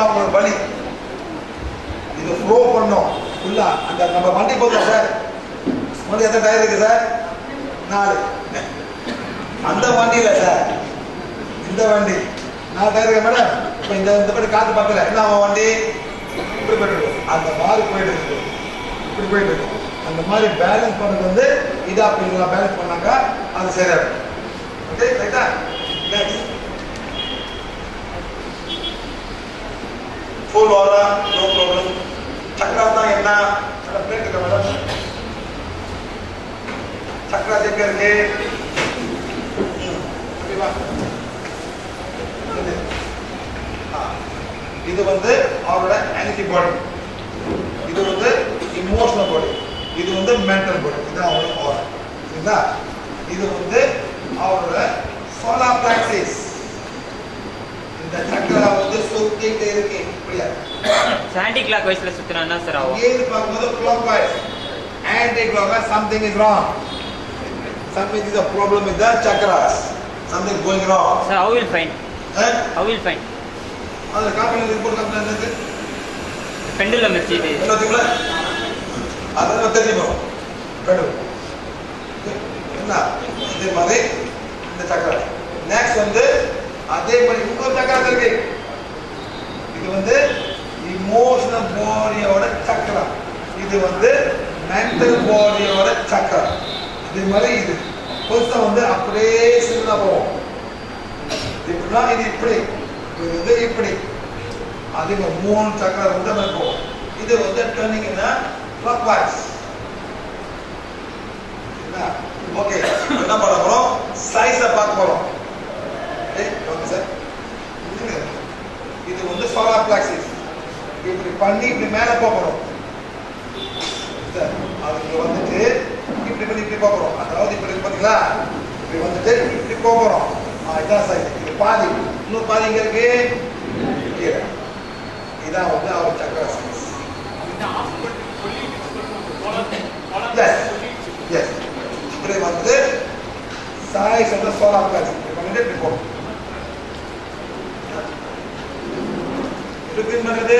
Side ஃபுல்லா உங்களுக்கு வலி இது ஃப்ளோ பண்ணும். ஃபுல்லா அந்த நம்ம வண்டி போதும் சார். வண்டி எத்தனை டயர் இருக்கு சார்? நாலு. அந்த வண்டியில சார். இந்த வண்டி. நாலு டயர் இருக்கு மேடம் இப்போ இந்த இந்த படி காத்து பக்கல என்ன அவன் வண்டி? இப்படி போயிட்டு அந்த மாதிரி போயிட்டு இருக்கு. இப்படி போயிட்டு இருக்கும். அந்த மாதிரி பேலன்ஸ் பண்ணது வந்து இதா அப்படி பேலன்ஸ் பண்ணாக்கா அது சரியா இருக்கும் ஓகே ரைட்டா நெக்ஸ்ட் ஃபுல் வாரா நோ ப்ராப்ளம் சக்கரா தான் என்ன? பிளேட் இருக்க மேடம் சக்கரா எங்க இருக்கு? இது. வந்து அவரோட எனர்ஜி பாடி இது வந்து இமோஷனல் பாடி இது வந்து மென்டல் பாடி இது அவரோட ஆர் சரிங்களா? இது வந்து அவரோட சோலார் பிளாக்சிஸ் இந்த சக்கரா வந்து சுத்திட்டே இருக்கேன் இப்படியா ஆன்டி கிளாக் வைஸ்ல சுத்தினா என்ன சார் ஆகும்? இங்கேருந்து பார்க்கும்போது clockwise wise anticlockwise something is wrong something is a problem with the chakras something going wrong sir how will fine how will fine அதில் காப்பி ரிப்போர்ட் கம்பெனி என்னது பெண்டுலம் வச்சு இது எல்லாத்துக்குள்ள அதை நம்ம தெரிஞ்சுக்கணும் கண்டு என்ன இதே மாதிரி இந்த சக்கரம் நெக்ஸ்ட் வந்து அதே மாதிரி இன்னொரு சக்கரம் இருக்கு. இது வந்து இமோஷனல் பாடியோட சக்கரம். இது வந்து மென்டல் பாடியோட சக்கரம். இது மாதிரி இது. புதுசாக வந்து அப்படியே சின்னதா போவோம். இப்படின்னா இது இப்படி. இது வந்து இப்படி. அது மூணு சக்கரம் வந்து நம்ம போவோம். இது வந்து டர்னிங்னா கிளாக் வைஸ் ஓகே என்ன பண்ண போகிறோம் சைஸை பார்க்க போகிறோம் இது வந்து சோலார் பிளாக்சிஸ் இப்படி பண்ணி இப்படி மேலே போகிறோம் அதுக்கு வந்துட்டு இப்படி பண்ணி இப்படி போகிறோம் அதாவது இப்படி பார்த்தீங்களா இப்படி வந்துட்டு இப்படி போகிறோம் இதான் சார் இது பாதி. இன்னும் பாதி இங்கே இருக்கு? கீழே. இதான் வந்து அவர் சக்கர சைஸ் எஸ் எஸ் இப்படி வந்து சாய் வந்து சோலார் பிளாக்ஸ் இப்படி பண்ணிட்டு இப்படி போகும் ரிப்பீட் பண்ணுறது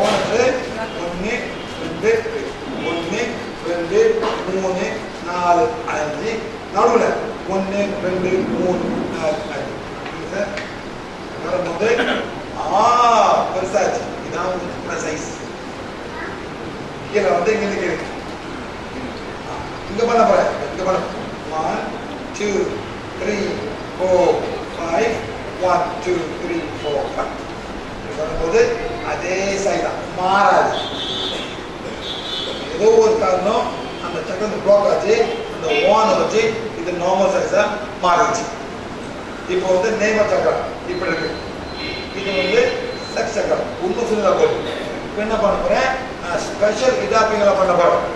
ஒன்று ஒன்று ரெண்டு ஒன்று ரெண்டு மூணு நாலு அஞ்சு நடுவில் ஒன்று ரெண்டு மூணு நாலு அஞ்சு புரியுது வரும்போது ஆ பெருசாச்சு இதான் வந்து சைஸ் கீழே வந்து இங்கே நிற்கிறது இங்க பண்ண போறேன் இங்க பண்ண one two three four five one two three four five வரும்போது அதே சைடு தான் மாறாது ஏதோ ஒரு காரணம் அந்த சக்கரம் பிளாக் ஆச்சு அந்த ஓனை வச்சு இது நார்மல் சைஸாக மாறிடுச்சு இப்போ வந்து நேம சக்கரம் இப்படி இருக்கு இது வந்து செக்ஸ் சக்கரம் இன்னும் சுந்தர போகுது இப்போ என்ன பண்ண போறேன் ஸ்பெஷல் இதாப்பிங்களை பண்ண போறோம்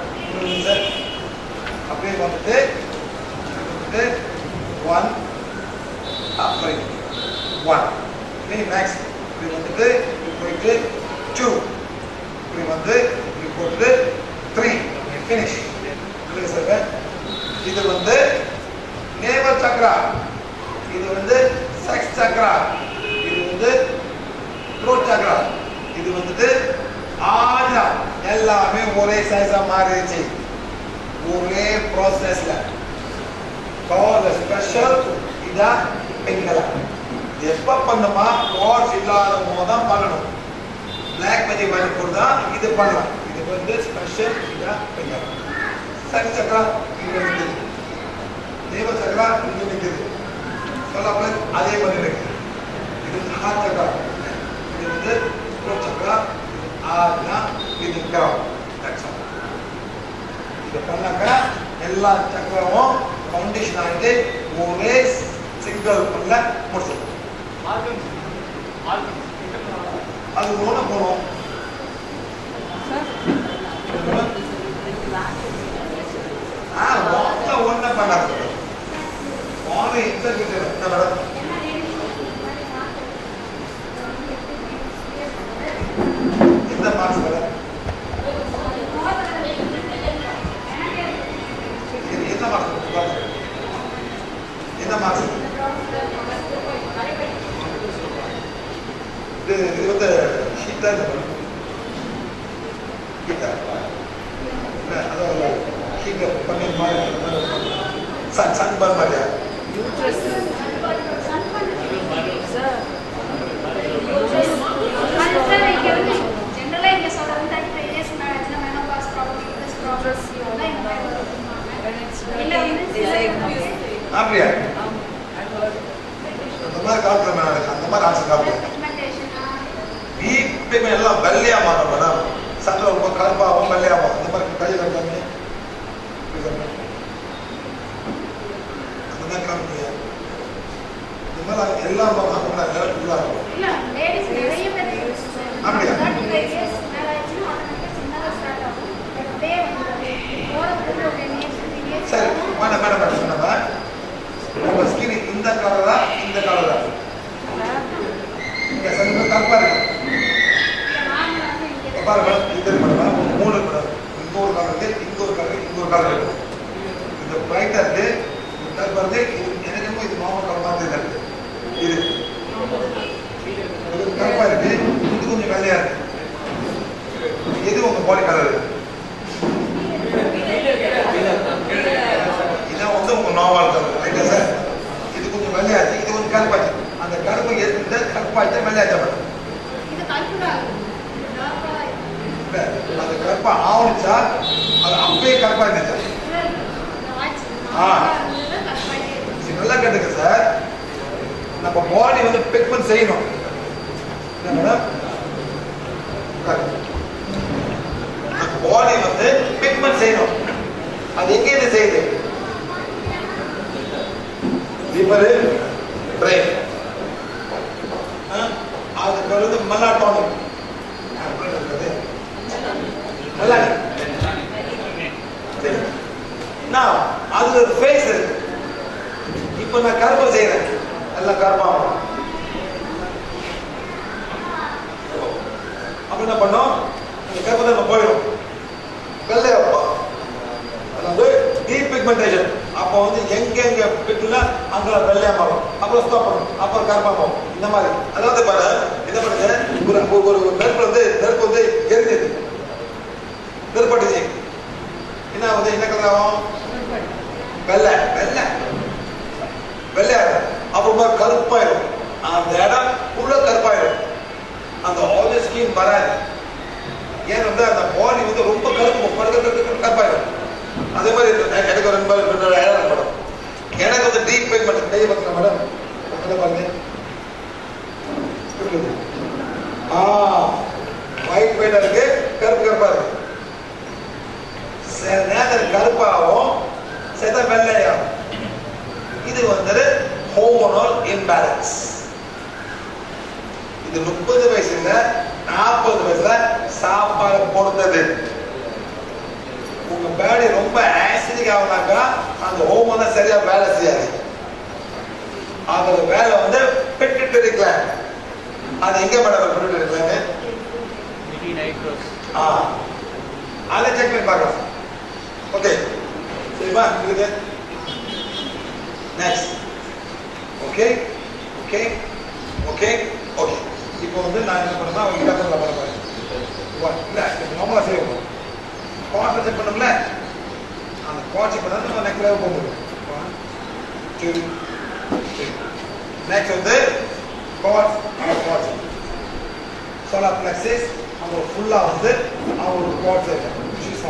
சார் அப்படியே வந்துட்டு வந்துட்டு ஒன் அப்படி ஒன் இப்படி நெக்ஸ்ட் இப்படி வந்துட்டு இப்படி போயிட்டு டூ இப்படி வந்து இப்படி போட்டு த்ரீ ஃபினிஷ் சார் இது வந்து நேவர் சக்ரா இது வந்து செக்ஸ் சக்ரா இது வந்து த்ரோட் சக்ரா இது வந்துட்டு ஆஜா எல்லாமே ஒரே சைஸா மாறிடுச்சு. ஒரே ப்ராசஸ்ல கார்ல ஸ்பெஷல் இதான் பெண்களா. எப்ப பண்ணுமா கார்ஸ் இல்லாத போது தான் பண்ணணும். பிளாக் மேஜிக் பண்ணி போட்டு தான் இது பண்ணலாம். இது வந்து ஸ்பெஷல் இதான் பெண்கள் சரி சக்கரா இங்க நிற்குது தேவ சக்கரா இங்க நிற்குது சொல்லப்பல அதே மாதிரி இருக்கு. இது வந்து சக்கரா. இது வந்து த்ரோட் சக்கரா. ஆத்னா இது கிராம் இதை இது பண்ணாக்கா எல்லா சக்கரமும் ஃபவுண்டேஷன் ஆகிட்டு ஒரே சிங்கிள் பண்ண முடிச்சிடும் அது ஒன்று போகணும் ஆ மொத்தம் ஒன்றும் பண்ணாது வாங்க இன்டர்வியூ இந்த மேடம் எந்த மார்க்ஸ் மேடம் இது என்ன மார்க்ஸ் என்ன மார்க்ஸ் இது இது வந்து ஹீட்டா இந்த மேடம் ஹீட்டா இல்லை அதாவது ஹீட் பன்னீர் மாதிரி சன் சன் பர் மாதிரியா அப்படியா அந்த மாதிரி காலத்துல மேடம் அந்த மாதிரி ஆசை காப்போம் வீட்டுமே எல்லாம் வெள்ளையா மாறும் மேடம். சட்டை ரொம்ப கருப்பாகும் வெள்ளையாகும் அந்த மாதிரி கை கட்டாமே அந்த மாதிரி இந்த மாதிரி எல்லாம் வாங்கினா நேரம் ஃபுல்லாக இருக்கும் சரி மேடம் மேடம் மேடம் சொன்னவா உங்க ஸ்கின் இந்த கலரா இந்த கலரா இந்த சரி கருப்பா இருக்கு இப்ப பாருங்க இது மேடம் மூணு மேடம் இங்க ஒரு கலர் இருக்கு இங்க ஒரு கலர் இங்க ஒரு கலர் இருக்கு இந்த பிரைட்டா இருக்கு இந்த கருப்பா இருக்கு இது எனக்கு என்னமோ இது மாமா கலர் மாதிரி இருக்கு இது இது கருப்பா இருக்கு இது கொஞ்சம் வெள்ளையா இருக்கு எது உங்க பாடி கலர் இதான் வந்து உங்க நார்மல் கலர் ரைட்டா சார் இது கொஞ்சம் வெள்ளையாச்சு இது கொஞ்சம் கருப்பாச்சு அந்த கருப்பு எந்த கருப்பாச்சு வெள்ளையாச்சா மேடம் இல்ல, அது கருப்பா ஆவணிச்சா அது அப்பயே கருப்பா இருந்துச்சா. சரி, நல்லா கேட்டுங்க சார் நம்ம பாடி வந்து பிக்மெண்ட் செய்யணும். என்ன மேடம் நம்ம பாடி வந்து பிக்மெண்ட் செய்யணும். அது எங்க இருந்து செய்யுது? லிவர் பிரெயின் அதுக்கு வந்து மெலாட்டோனிக் மெலானிக் சரி நான் அது ஒரு ஃபேஸ் இருக்கு இப்போ நான் கர்ப்பம் செய்யறேன் எல்லாம் கருப்பாகும் அப்போ என்ன பண்ணோம்? அந்த கருப்பை நம்ம போயிடும் வெள்ளை அதாவது டீப் பிக்மெண்டேஷன் அப்போ வந்து எங்கெங்க பிக்ல அங்கே வெள்ளையா மாறும். அப்புறம் ஸ்டாப் பண்ணும் அப்புறம் கருப்பா போகும் இந்த மாதிரி. அதாவது பாரு del guerra. அதை செக் பண்ணி பார்க்கலாம் ஓகே சரிப்பா இருக்குது next okay okay okay okay இப்போ வந்து நான் என்ன பண்ணுறேன் அவங்க இடத்துல பண்ண போறேன் இல்லை நார்மலாக செய்யணும் குவார்டர் செக் பண்ணோம்ல அந்த குவார்ட் செக் பண்ணா நம்ம நெக்ஸ்ட் போக முடியும் ஒன் டூ த்ரீ நெக்ஸ்ட் வந்து குவார்ட் குவார்ட் சோலார் பிளக்ஸிஸ் அவங்க ஃபுல்லாக வந்து அவங்க குவார்ட் செக் is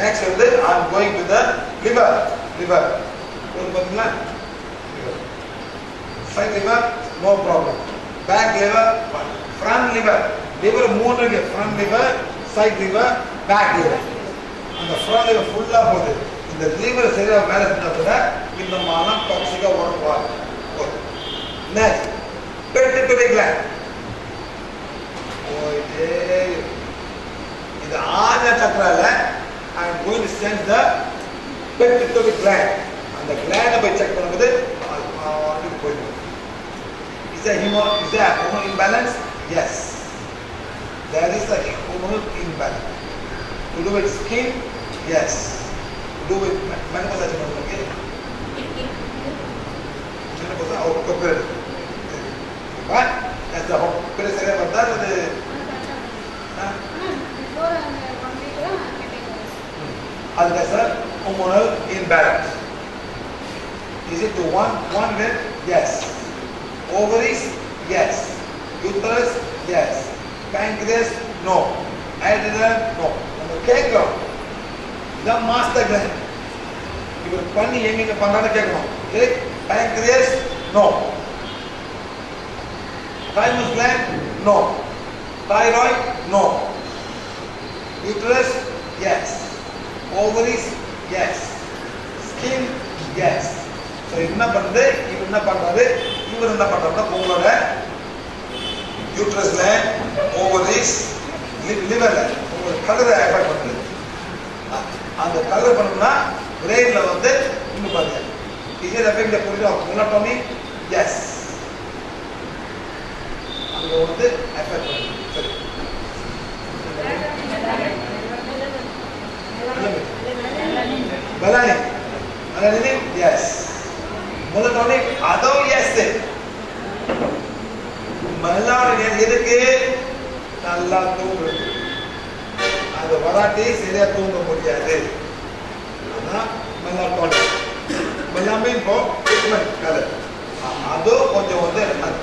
நெக்ஸ்ட் வந்து I am going to the liver liver ஒரு பார்த்தீங்கன்னா liver side liver no problem back liver front liver liver மூணு இருக்கு. Front liver side liver back liver அந்த ஃப்ரண்ட் லிவர் ஃபுல்லாக போகுது. இந்த லிவர் சரியாக வேலை செஞ்சால் கூட இந்த மானம் டாக்ஸிக்காக ஒர்க் நெக்ஸ்ட் பெட்டு pituitary போயிட்டே இருக்கு. இது ஆஜா சக்கரால I am going to send the pituitary gland அந்த gland போய் செக் பண்ணும்போது அது பாட்டுக்கு போயிடும் is there hormone is there hormonal imbalance yes there is a hormonal imbalance to do with skin yes to do with menopause ஆச்சு உங்களுக்கு menopause our copper but as the copper சரியா பார்த்தா அது அதுக்கு sir hormonal imbalance is it to one one with yes ovaries yes uterus yes pancreas no adrenal no நம்ம கேட்கிறோம் இதான் master gland இவர் பண்ணி எங்கெங்க பண்றான்னு கேட்கணும் okay pancreas no thymus gland no thyroid no uterus yes Ovaries yes skin yes so என்ன பண்ணுது இவர் என்ன பண்ணுறாரு இவர் என்ன பண்றாருன்னா உங்களோட யூட்ரஸ்ல ஓவரிஸ் லிவர்ல உங்களோட கலரை எஃபெக்ட் பண்ணுது. அந்த கலர் பண்ணணும்னா பிரெயின்ல வந்து இன்னும் பாருங்க. இது எஃபெக்ட் புரியுதா? முன்னாட்டோமி எஸ் அங்கே வந்து எஃபெக்ட் பண்ணுது. சரி மெலானி yes. எஸ் melatonin அதுவும் எஸ் மெலானின் எதுக்கு? நல்லா தூங்குறது அது வராட்டி சரியா தூங்க முடியாது. அதான் மெலாட்டோனின் எல்லாமே இப்போ ட்ரீட்மெண்ட் கலர் அதுவும் கொஞ்சம் வந்து அது.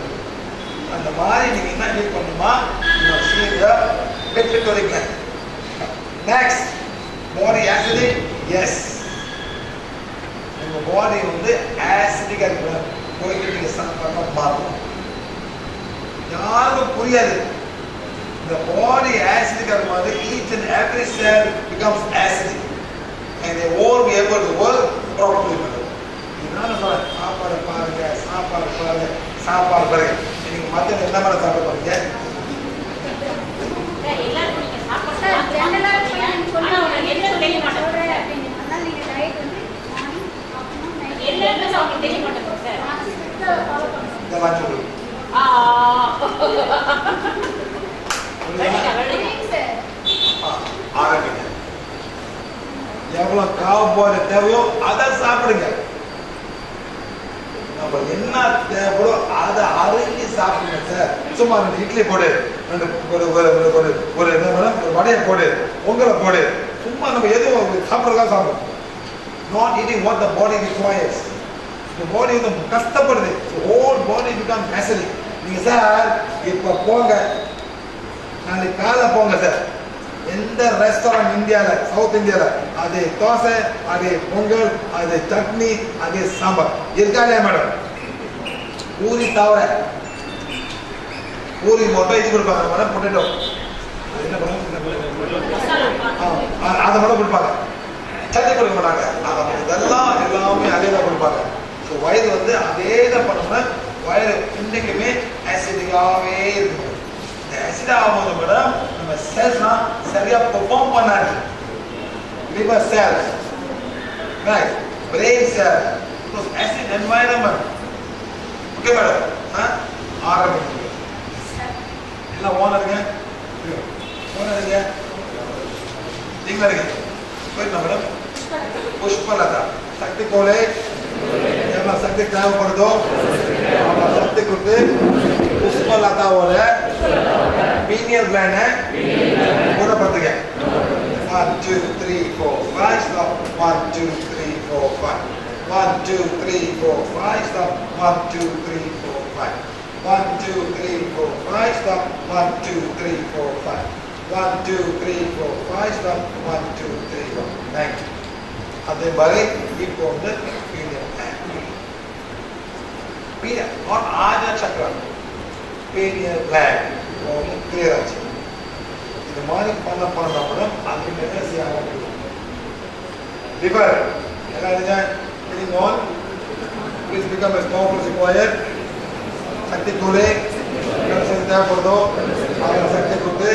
அந்த மாதிரி நீங்க என்ன ஹீட் பண்ணுமா? சீரிய பெட்ரிட்டோரி கிளாண்ட் நெக்ஸ்ட் மோரி ஆசிடிக் எஸ் உங்கள் பாடி வந்து ஆசிடிக்கா இருக்கிற போயிட்டு நீங்க சாப்பிட்டா மாறும் யாருக்கும் புரியாது. இந்த பாடி ஆசிடிக்கா இருக்கும்போது each and every cell becomes acidic and they or be able to work properly. இதனால சொல்கிறேன் சாப்பாடு பாருங்க சாப்பாடு பாருங்க சாப்பாடு பாருங்க. நீங்கள் மத்தியம் என்ன மாதிரி சாப்பிட போறீங்க இதெல்லாம் சொல்லு ஆரம்பிங்க எவ்வளவு காவுபாடு தேவையோ அதை சாப்பிடுங்க நம்ம என்ன தேவையோ அதை அருகி சாப்பிடுங்க சார் சும்மா ரெண்டு இட்லி போடு ரெண்டு ஒரு ஒரு ஒரு ஒரு ஒரு என்ன மேடம் ஒரு வடையை போடு பொங்கலை போடு சும்மா நம்ம எதுவும் சாப்பிட்றதா சாப்பிடும் not eating what the body requires இந்த பாடி வந்து கஷ்டப்படுது. ஹோல் பாடி பிகம் மெசலி நீங்க சார் இப்போ போங்க. நாளைக்கு காலை போங்க சார் எந்த ரெஸ்டாரண்ட் இந்தியாவில் சவுத் இந்தியாவில் அது தோசை அது பொங்கல் அது சட்னி அது சாம்பார். இருக்கா மேடம் பூரி தவிர பூரி மட்டும் இது கொடுப்பாங்க மேடம் பொட்டேட்டோ என்ன பண்ணுவோம் அதை மட்டும் கொடுப்பாங்க. சட்னி கொடுக்க மாட்டாங்க. அதை இதெல்லாம் எல்லாமே அதே தான் கொடுப்பாங்க. ஸோ வயது வந்து அதே தான் பண்ணோம்னா வயது இன்னைக்குமே ஆசிடிக்காகவே இருக்கும். இந்த ஆசிட் ஆகும்போது மேடம் நம்ம செல்ஸ்லாம் சரியா பெர்ஃபார்ம் பண்ணாது. Liver cells right brain cell plus acid environment okay madam ஆரம்பிங்க எல்லாம் ஓனருங்க ஓனருங்க நீங்களா இருக்கீங்க போயிட்டா மேடம் புஷ்பலதா. சக்தி கோலே எவ்வளவு சக்தி தேவைப்படுதோ அவ்வளவு சக்தி கொடுத்து புஷ்பலதாவோட பீனியல் கிளாண்ட குணப்படுத்துங்க one two three four five stop one two three four five one two three four five stop one two three four five one two three four five stop one two three four five one two three four five stop one two three four thank you அதே மாதிரி இப்போ வந்து pineal pineal not ஆஜா சக்கரம் pineal gland வந்து clear ஆச்சு இந்த மாதிரி பண்ண பண்ண கூட அது என்ன செய்ய ஆரம்பிக்கும் லிவர் என்ன இதுங்க on please become as powerful as required. சக்தி தூள் சக்தி தேவைப்படுதோ அதில் சக்தி கொடுத்து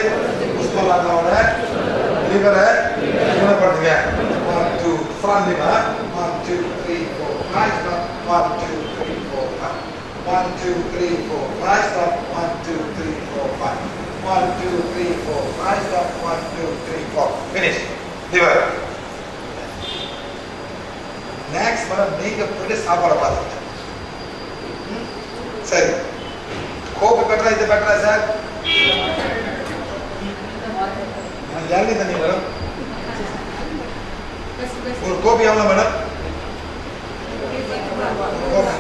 புஷ்பலாக்காவோட லிவரை குணப்படுத்துங்க one two front liver one two three four right stop one two three four five one two three four right stop one two three four five one two three four right stop one two three four finish liver next madam நீங்க போயிட்டு சாப்பாடை பார்த்துங்க ம்? சரி கோப்பு பெட்டரா இது பெட்டரா சார் ஜாலி தண்ணி மேடம் ஒரு கோபி எவ்வளோ மேடம் கோபி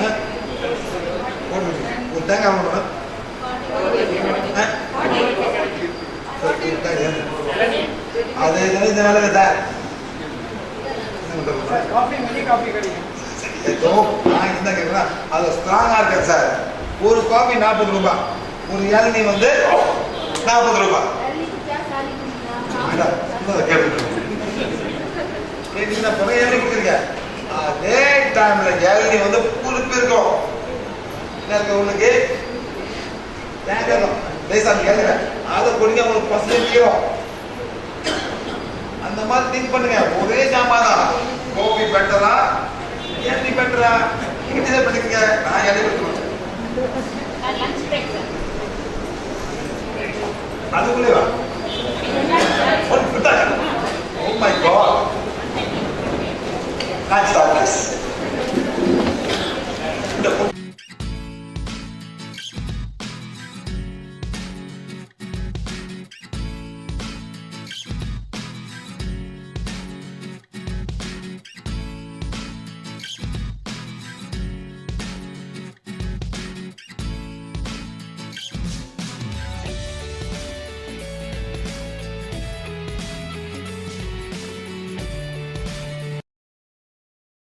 ஆ? ஒரு நிமிஷம். ஒரு தேங்காய் எவ்வளோ மேடம் ஆ? சரி, ஒரு தேங்காய். அது இது இந்த நல்லது சார் நான் என்ன கேட்குறேன் அது ஸ்ட்ராங்காக இருக்கேன் சார் ஒரு காபி நாற்பது ரூபாய் ஒரு இளநீ வந்து நாற்பது ரூபாய் பிறகு இளநீ கொடுக்குறீங்க அதே டைம்ல இளநீ வந்து புளிப்பு இருக்கும் என்ன இருக்கு உங்களுக்கு லேசா கேளுங்க. அதை குடிங்க உங்களுக்கு பசங்க தீரும். அந்த மாதிரி திங்க் பண்ணுங்க. ஒரே ஜாமான் தான் கோபி பெட்டரா? இளநீ பெட்டரா? நீங்க டிசைட் பண்ணிக்கங்க. நான் பெட்டர் அதுக்குள்ளே வா Oh my God. Can't stop this.